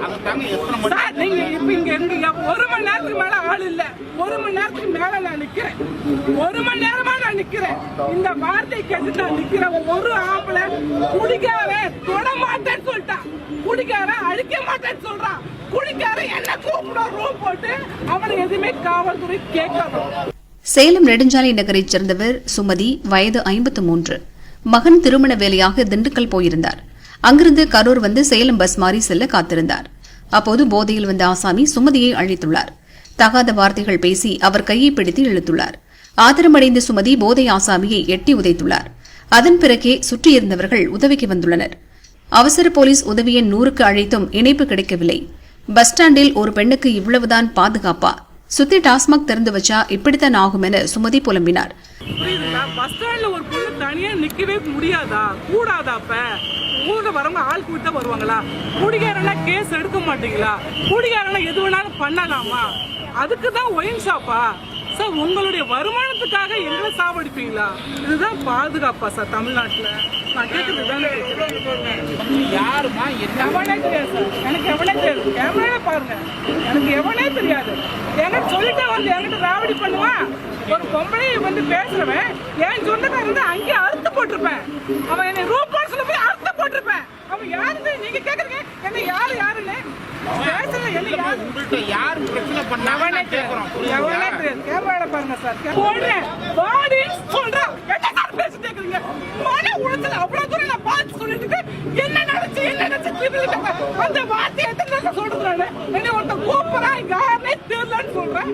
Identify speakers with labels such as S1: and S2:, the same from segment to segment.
S1: Sir நீங்க இப்ப இங்க இங்க ஒரு மணி நேரத்துக்கு மேல ஆள் இல்ல. ஒரு மணி நேரத்துக்கு மேல நான் நிக்கிறேன். ஒரு மணி நேரமா நான் நிக்கிறேன். இந்த வார்த்தை கேட்டு நான் நிக்கிறேன். ஒரு ஆம்பளை குடிக்காரன் தொட மாட்டேன்னு சொல்லிட்டான். குடிக்காரன் அழிக்க மாட்டேன்னு சொல்றான். குடிக்காரன் என்ன கூப்பிட ரூம் போட்டு அவனை எதுவுமே காவல்துறை கேட்கணும்
S2: சேலம் நெடுஞ்சாலை நகரைச் சேர்ந்தவர் சுமதி வயது ஐம்பத்து மூன்று. மகன் திருமண வேலையாக திண்டுக்கல் போயிருந்தார். அங்கிருந்து கரூர் வந்து சேலம் பஸ் மாறி செல்ல காத்திருந்தார். அப்போது போதையில் வந்த ஆசாமி சுமதியை அழைத்துள்ளார். தகாத வார்த்தைகள் பேசி அவர் கையை பிடித்து இழுத்துள்ளார். ஆத்திரமடைந்த சுமதி போதை ஆசாமியை எட்டி உதைத்துள்ளார். அதன் பிறகே சுற்றியிருந்தவர்கள் உதவிக்கு வந்துள்ளனர். அவசர போலீஸ் உதவி எண் நூறுக்கு அழைத்தும் இணைப்பு கிடைக்கவில்லை. பஸ் ஸ்டாண்டில் ஒரு பெண்ணுக்கு இவ்வளவுதான் பாதுகாப்பா? சுத்தி டாஸ்மாக் திறந்து வச்சா இப்படித்தான் ஆகும் என சுமதி புலம்பினார்.
S1: புரியுதுங்களா பஸ் ஸ்டாண்ட்ல ஒரு பொண்ணு தனியா நிக்கவே முடியாதா? கூடாதா அப்ப? ஊர்ல வரவங்க ஆள் கூட்டி வருவாங்களா? குடிகாரனா கேஸ் எடுக்க மாட்டீங்களா? குடிகாரனா எது வேணாலும் பண்ணலாமா? அதுக்கு தான் ஒயின் ஷாப்பா? சார் உங்களுடைய வருமானத்துக்காக எங்களை சாவடிப்பீங்களா இதுதான் பாதுகாப்பா சார் தமிழ்நாட்டில். நான் கேட்கறது தானே
S3: யாருமா?
S1: எவனே தெரியாது சார் எனக்கு எவனே தெரியாது. எவனே பாருங்க. எனக்கு எவனே தெரியாது. என்கிட்ட சொல்லிட்டே வந்து என்கிட்ட ராவடி பண்ணுவான் ஒரு பொம்பளை வந்து பேசுறவன் என் சொந்தக்காரன் வந்து அங்கேயே அறுத்து போட்டிருப்பேன். அவன் என்னை ரூபா போர்ஸ்ல போய் அறுத்து போட்டிருப்பேன் அவன் யாருன்னு நீங்க கேக்குறீங்க என்ன யாரு யாருன்னு பேசல என்ன
S3: உங்கள்கிட்ட யார் பிரச்சனை பண்ணாங்க
S1: பாருங்க சார். போடுறேன். பாடி சொல்றான் என்ன சார் பேசிட்டு இருக்கீங்க மன உளைச்சல் அவ்வளவு தூரம் நான் பார்த்து சொல்லிட்டு. என்ன நினைச்சு என்ன திரும்பி அந்த வார்த்தை எத்தனை நானு. என்ன ஒருத்தன் கூப்பிடுறான் இங்க யாருனே தெரியலன்னு சொல்றேன்.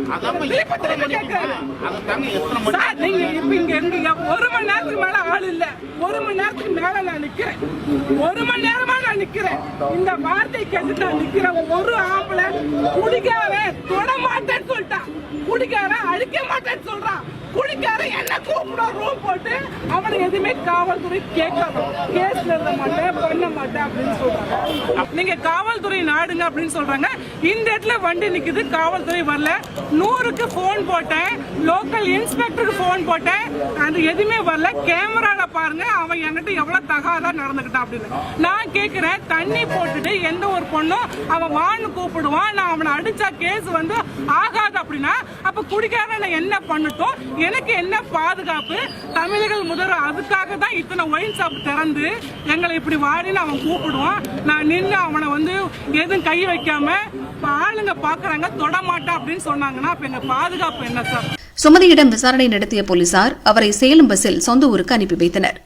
S1: சார் நீங்க இப்ப இங்க இருந்தீங்க. ஒரு மணி நேரத்துக்கு மேல ஆள் இல்ல. ஒரு மணி நேரத்துக்கு மேல நான் நிக்கிறேன். ஒரு மணி நேரமா நான் நிக்கிறேன். இந்த வார்த்தை எதிர்த்து நான் நிக்கிறேன் ஒரு ஆம்பளை குடிக்காவே தொட மாட்டேன்னு சொல்லிட்டான். குடிக்காரன் அழிக்க மாட்டேன்னு சொல்றான். குடிக்காரன் என்ன கூப்பிட ரூம் போட்டு அவனை எதுவுமே காவல்துறை கேட்கணும் கேஸ்ல இருந்த மாட்டேன் பண்ண மாட்டேன் அப்படின்னு சொல்றாங்க. நீங்க காவல்துறை நாடுங்க அப்படின்னு சொல்றாங்க. இந்த இடத்துல வண்டி நிக்குது காவல்துறை வரல. நூறுக்கு போன் போட்டேன் லோக்கல் இன்ஸ்பெக்டருக்கு போன் போட்டேன் அது எதுவுமே வரல. கேமரால பாருங்க அவன் என்கிட்ட எவ்வளவு தகாதா நடந்துக்கிட்டான் அப்படின்னு. நான் கேட்கிறேன் தண்ணி போட்டுட்டு எந்த ஒரு பொண்ணும் அவன் வான்னு கூப்பிடுவான் நான் அவனை அடிச்சா கேஸ் வந்து ஆகாது அப்படின்னா அப்ப குடிக்காரன் நான் என்ன பண்ணட்டும்? எனக்கு என்ன பாதுகாப்பு? தமிழர்கள் முதல்வர் அதுக்காக தான் இத்தனை ஒயின் ஷாப் திறந்து எங்களை இப்படி வாடின்னு அவன் கூப்பிடுவான். நான் நின்று அவனை வந்து எதுவும் கை வைக்காம ஆளுங்க பாக்குறாங்க தொட மாட்டான் அப்படின்னு சொன்னாங்கன்னா அப்ப எங்க பாதுகாப்பு என்ன சார்?
S2: சுமதியிடம் விசாரணை நடத்திய போலீசார் அவரை சேலம் பஸ்ஸில் சொந்த ஊருக்கு அனுப்பி வைத்தனர்.